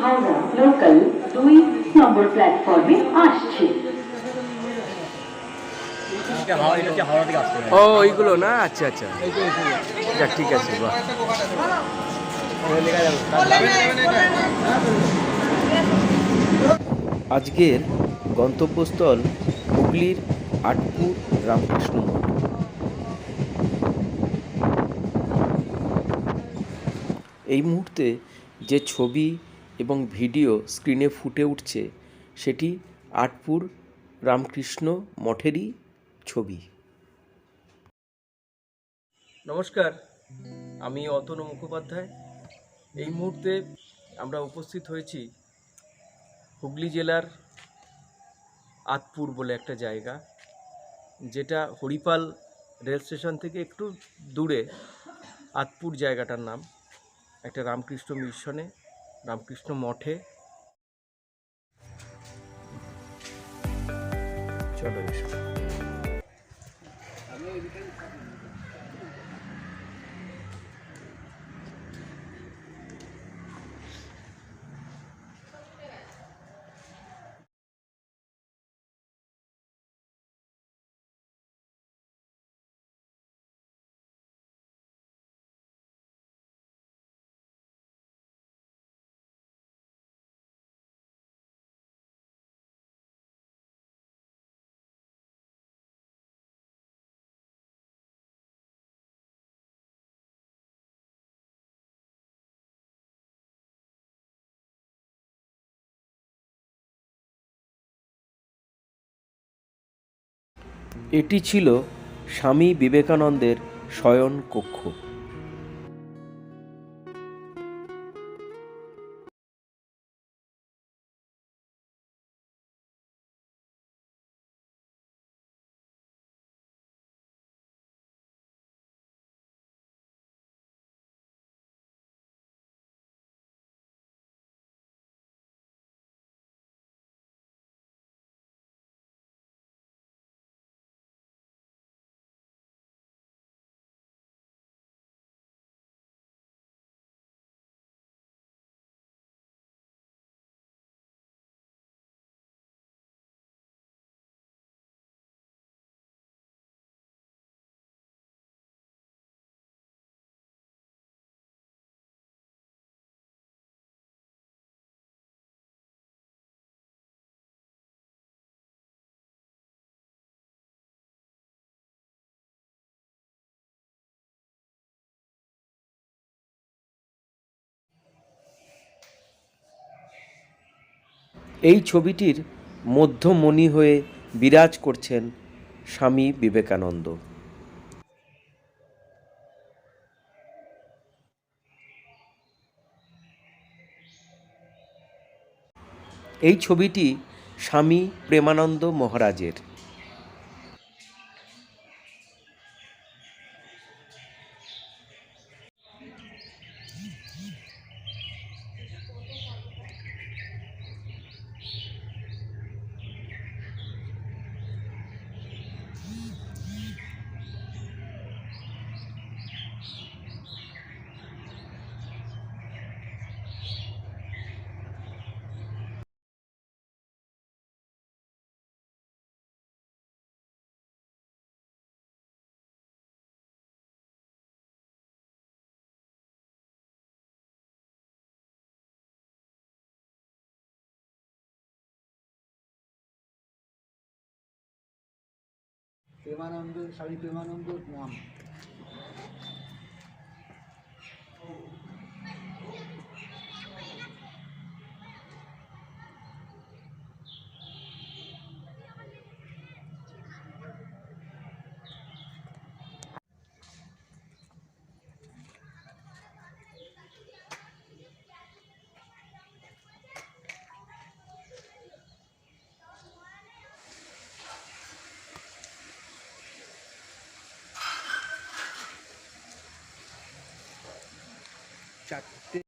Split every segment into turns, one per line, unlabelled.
Howrah local দুই নম্বর প্ল্যাটফর্মে আসছে।
ও ওইগুলো না? আচ্ছা আচ্ছা। যাক ঠিক আছে বাহ। আজকের গন্তব্যস্থল হুগলির আটপুর রামকৃষ্ণ মঠ। এই মুহূর্তে যে ছবি এবং ভিডিও স্ক্রিনে ফুটে উঠছে, সেটি আটপুর রামকৃষ্ণ মঠেরই ছবি। নমস্কার, আমি অতনু মুখোপাধ্যায়। এই মুহূর্তে আমরা উপস্থিত হয়েছি হুগলি জেলার আতপুর বলে একটা জায়গা, যেটা হরিপাল রেল স্টেশন থেকে একটু দূরে আতপুর জায়গাটার নাম। একটা রামকৃষ্ণ মিশনে রামকৃষ্ণ মঠে। চলো এটি ছিল স্বামী বিবেকানন্দের শয়ন কক্ষ এই ছবিটির মধ্যমণি হয়ে বিরাজ করছেন স্বামী বিবেকানন্দ। এই ছবিটি স্বামী প্রেমানন্দ মহারাজের।
প্রেমানন্দ স্বামী প্রেমানন্দ নাম চারটে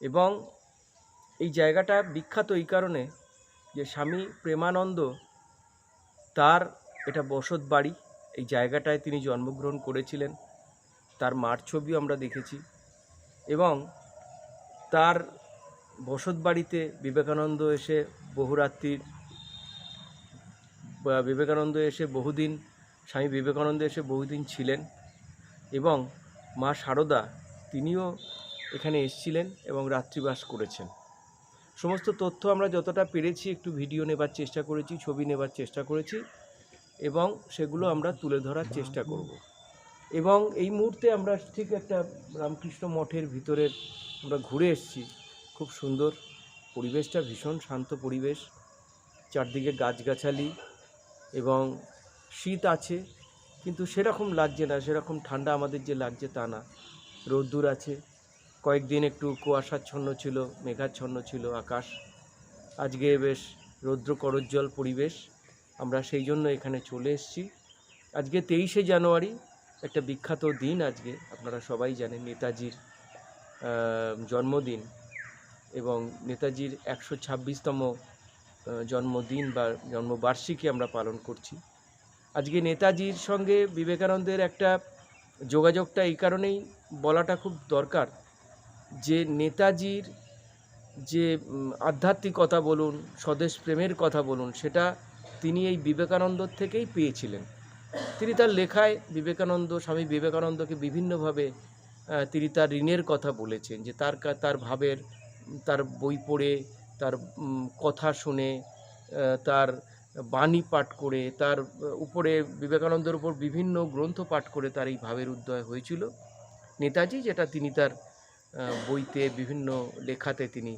এবং এই জায়গাটা বিখ্যাত এই কারণে যে স্বামী প্রেমানন্দ তার এটা বসত বাড়ি, এই জায়গাটায় তিনি জন্মগ্রহণ করেছিলেন। তার মার ছবিও আমরা দেখেছি এবং তার বসত বাড়িতে বিবেকানন্দ এসে বহুরাত্রির বিবেকানন্দ এসে বহুদিন, স্বামী বিবেকানন্দ এসে বহুদিন ছিলেন এবং মা সারদা তিনিও এখানে এসেছিলেন এবং রাত্রিবাস করেছেন। সমস্ত তথ্য আমরা যতটা পেরেছি, একটু ভিডিও নেবার চেষ্টা করেছি, ছবি নেবার চেষ্টা করেছি এবং সেগুলো আমরা তুলে ধরার চেষ্টা করব। এবং এই মুহূর্তে আমরা ঠিক একটা রামকৃষ্ণ মঠের ভিতরের আমরা ঘুরে এসেছি। খুব সুন্দর পরিবেশটা, ভীষণ শান্ত পরিবেশ। চারদিকে গাছগাছালি এবং শীত আছে, কিন্তু সেরকম লাগছে না, সেরকম ঠান্ডা আমাদের যে লাগছে তা না। রোদ্দুর আছে কয়েকদিন একটু কুয়াশাচ্ছন্ন ছিল, মেঘাচ্ছন্ন ছিল আকাশ। আজকে বেশ রৌদ্র করজ্জ্বল পরিবেশ। আমরা সেই জন্য এখানে চলে এসেছি। আজকে তেইশে জানুয়ারি, একটা বিখ্যাত দিন আজকে, আপনারা সবাই জানেন নেতাজির জন্মদিন এবং নেতাজির একশো ছাব্বিশতম জন্মদিন বা জন্মবার্ষিকী আমরা পালন করছি। আজকে নেতাজির সঙ্গে বিবেকানন্দের একটা যোগাযোগটা এই কারণেই বলাটা খুব দরকার যে নেতাজির যে আধ্যাত্মিকতা বলুন, স্বদেশ প্রেমের কথা বলুন, সেটা তিনি এই বিবেকানন্দ থেকেই পেয়েছিলেন। তিনি তার লেখায় বিবেকানন্দ, স্বামী বিবেকানন্দকে বিভিন্নভাবে তিনি তার ঋণের কথা বলেছেন যে তার তার ভাবের, তার বই পড়ে, তার কথা শুনে তার বাণী পাঠ করে, তার উপরে বিবেকানন্দের উপর বিভিন্ন গ্রন্থ পাঠ করে তার এই ভাবের উদয় হয়েছিল। নেতাজি যেটা তিনি তার বইতে বিভিন্ন লেখাতে তিনি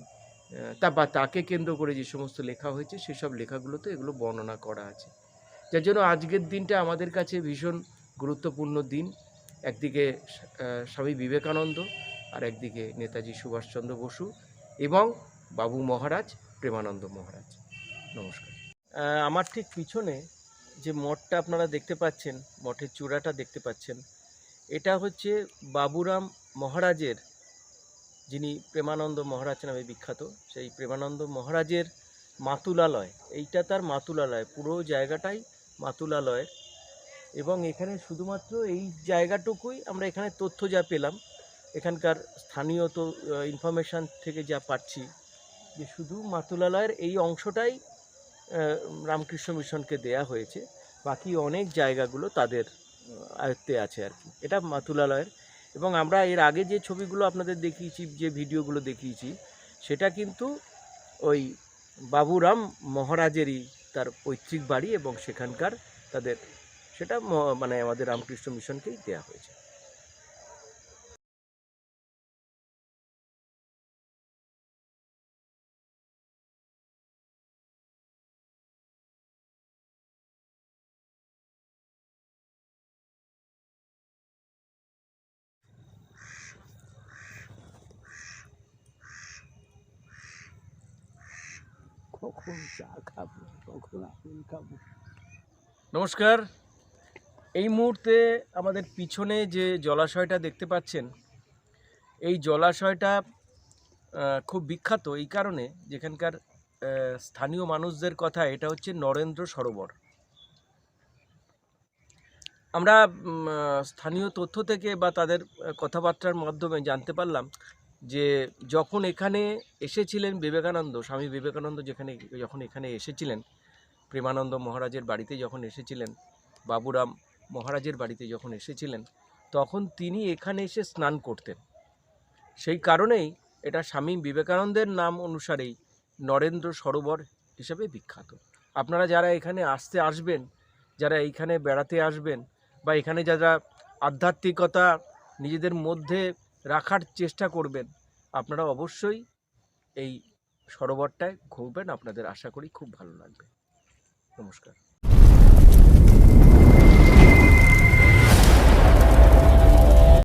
তা বা তাকে কেন্দ্র করে যে সমস্ত লেখা হয়েছে সেসব লেখাগুলোতে এগুলো বর্ণনা করা আছে। যার জন্য আজকের দিনটা আমাদের কাছে ভীষণ গুরুত্বপূর্ণ দিন। একদিকে স্বামী বিবেকানন্দ আর একদিকে নেতাজি সুভাষচন্দ্র বসু এবং বাবু মহারাজ, প্রেমানন্দ মহারাজ। নমস্কার। আমার ঠিক পিছনে যে মঠটা আপনারা দেখতে পাচ্ছেন, মঠের চূড়াটা দেখতে পাচ্ছেন, এটা হচ্ছে বাবুরাম মহারাজের যিনি প্রেমানন্দ মহারাজ নামে বিখ্যাত, সেই প্রেমানন্দ মহারাজের মাতুলালয়, এইটা তার মাতুলালয়, পুরো জায়গাটাই মাতুলালয়ের। এবং এখানে শুধুমাত্র এই জায়গাটুকুই আমরা এখানে তথ্য যা পেলাম, এখানকার স্থানীয় তো ইনফরমেশান থেকে যা পাচ্ছি, যে শুধু মাতুলালয়ের এই অংশটাই রামকৃষ্ণ মিশনকে দেয়া হয়েছে, বাকি অনেক জায়গাগুলো তাদের, আয়ত্তে আছে আর কি। এটা মাতুলালয়ের এবং আমরা এর আগে যে ছবিগুলো আপনাদের দেখিয়েছি, যে ভিডিওগুলো দেখিয়েছি, সেটা কিন্তু ওই বাবুরাম মহারাজেরই তার পৈতৃক বাড়ি এবং সেখানকার তাদের, সেটা মানে আমাদের রামকৃষ্ণ মিশনকেই দেয়া হয়েছে। নমস্কার। এই মুহূর্তে আমাদের পিছনে যে জলাশয়টা দেখতে পাচ্ছেন, এই জলাশয়টা খুব বিখ্যাত এই কারণে যেখানকার স্থানীয় মানুষদের কথা এটা হচ্ছে নরেন্দ্র সরোবর। আমরা স্থানীয় তথ্য থেকে বা তাদের কথাবার্তার মাধ্যমে জানতে পারলাম যে যখন এখানে এসেছিলেন বিবেকানন্দ, স্বামী বিবেকানন্দ যেখানে, যখন এখানে এসেছিলেন, প্রেমানন্দ মহারাজের বাড়িতে যখন এসেছিলেন, বাবুরাম মহারাজের বাড়িতে যখন এসেছিলেন, তখন তিনি এখানে এসে স্নান করতেন। সেই কারণেই এটা স্বামী বিবেকানন্দের নাম অনুসারেই নরেন্দ্র সরোবর হিসেবে বিখ্যাত। আপনারা যারা এখানে আসতে আসবেন, যারা এইখানে বেড়াতে আসবেন বা এখানে যারা আধ্যাত্মিকতা নিজেদের মধ্যে রাখার চেষ্টা করবেন। আপনারা অবশ্যই এই সরোবরটায় ঘুরবেন। আপনাদের আশা করি খুব ভালো লাগবে। নমস্কার।